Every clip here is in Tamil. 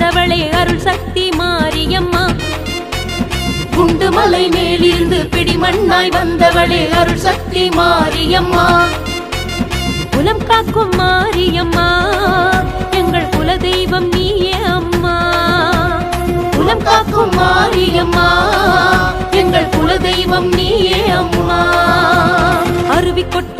வந்தவளே அருள் சக்தி மாரியம்மா. குண்டு மலை மேலிருந்து பிடிமண்ணாய் வந்தவளே அருள் சக்தி மாரியம்மா. குலம் காக்கும் மாரியம்மா எங்கள் குல தெய்வம் நீயே அம்மா. குலம் காக்கும் மாரியம்மா எங்கள் குல தெய்வம் நீயே அம்மா. அருவி கொட்டும்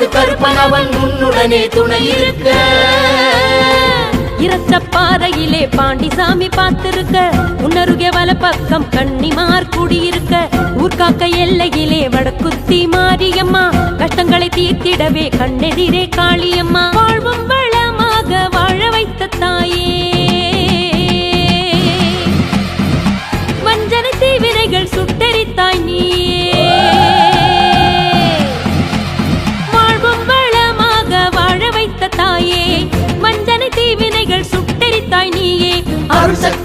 அவளுக்கு கருப்பன் அவன் உன்னுடனே துணை இருக்க. இரத்த பாறையிலே பாண்டிசாமி பார்த்திருக்க. உன்னருகே வல பக்கம் கண்ணிமார் குடியிருக்க. ஊர்காக்க எல்லையிலே வடக்குத்தி மாரியம்மா. கஷ்டங்களை தீர்த்திடவே கண்ணெதிரே காளியம்மா. வாழ்வும்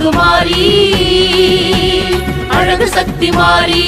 அம்மா மாறி அழகு சக்தி மாறி.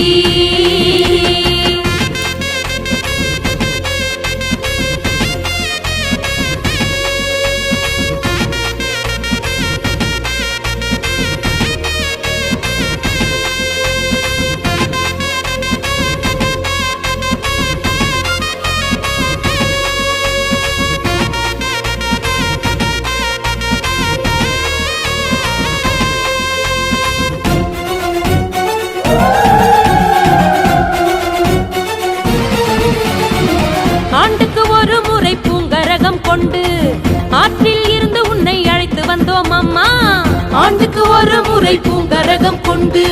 வந்து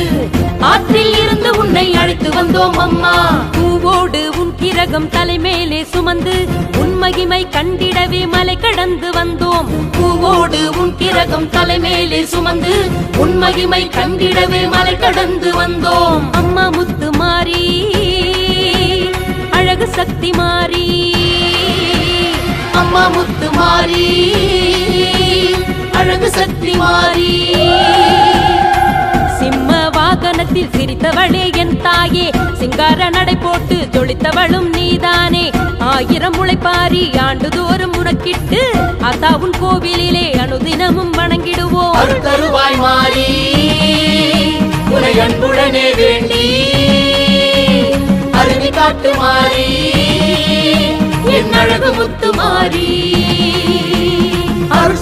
ஆற்றில் இருந்து உன்னை அழைத்து வந்தோம் அம்மா. பூவோடு உன் கிரகம் தலைமேலே சுமந்து உன் மகிமை கண்டிடவே மலை கடந்து வந்தோம். பூவோடு உன் கிரகம் தலைமேலே சுமந்து உன் மகிமை கண்டிடவே மலை கடந்து வந்தோம். அம்மா முத்து மாறி அழகு சக்தி மாறி. அம்மா முத்து மாறி அழகு சக்தி மாறி. முகத்தில் சிரித்தவளே என் தாயே. சிங்கார நடை போட்டு ஜொலித்தவளும் நீதானே. ஆயிரம் முளைப்பாரி ஆண்டுதோறும் உனக்கிட்டு அத்தாவுன் கோவிலிலே அனுதினமும் வணங்கிடுவோம். தருவாய் மாறி உனை அன்புடனே வேண்டி. அருவி காட்டு மாறி என் அழகு முத்து மாறி.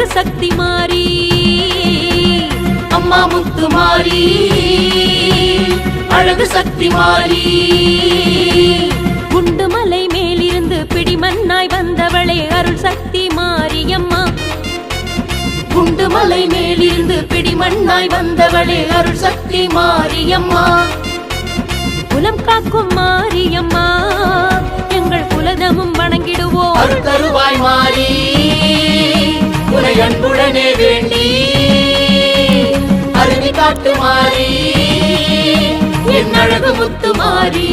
உலக சக்தி மாறி அம்மா முத்து மாறி அழகு சக்தி மாறி. குண்டு மலை மேலிருந்து பிடிமண்ணாய் வந்தவளே அருள் சக்தி மாறி அம்மா. குண்டு மலை மேலிருந்து பிடிமண்ணாய் வந்தவளே அருள் சக்தி மாரியம்மா குலம் காக்கும் மாரியம்மா எங்கள் அழகு முத்து மாறி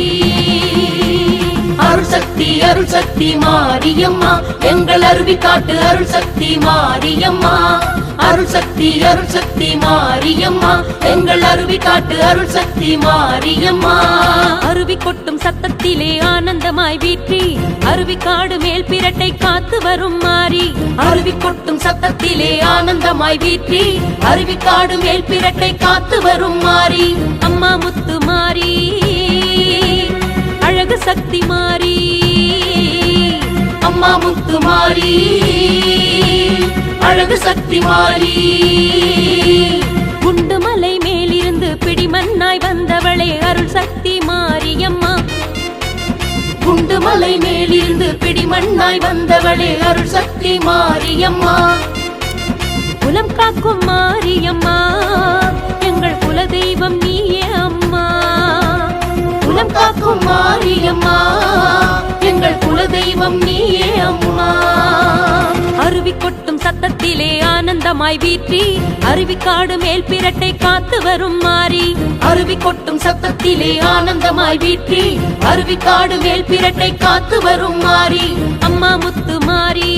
அருள் சக்தி அருள் சக்தி மாரியம்மா. எங்கள் அருவி காட்டு அருள் சக்தி மாரியம்மா. அருள் சக்தி அருள் சக்தி மாரியம்மா. எங்கள் அருவி காட்டு அருள் சக்தி மாரியம்மா. அருவி கொட்டும் சத்தத்திலே ஆனந்தமாய் வீற்றி. அருவி காடு மேல் பிரட்டை காத்து வரும் மாறி. அருவி கொட்டும் சத்தத்திலே ஆனந்தமாய் வீற்றி. அருவி காடு மேல் பிரட்டை காத்து வரும் மாறி. அம்மா முத்து மாறி அழகு சக்தி மாறி அம்மா முத்து மாறி அழகு சக்தி மாறி. குண்டு மலை மேலிருந்து பிடிமண்ணாய் வந்தவளே அருள் சக்தி மாறி அம்மா. குண்டு மலை மேலிருந்து பிடிமண்ணாய் வந்தவளே அருள் சக்தி மாரியம்மா குலம் காக்கும் மாரியம்மா எங்கள் குலதெய்வம் நீயே குலம் மாரியம்மா எங்கள் குலதெய்வம் நீயே அம்மா அருவி கொட்டும் சத்தத்திலே ஆனந்தமாய் வீற்றி அருவி காடு மேல் பிரட்டை காத்து வரும் மாறி. அருவி கொட்டும் சத்தத்திலே ஆனந்தமாய் வீற்றி அருவி காடு மேல் பிரட்டை காத்து வரும் மாறி. அம்மா முத்து மாறி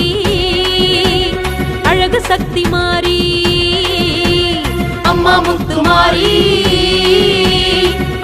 அழகு சக்தி மாறி. அம்மா முத்து மாறி.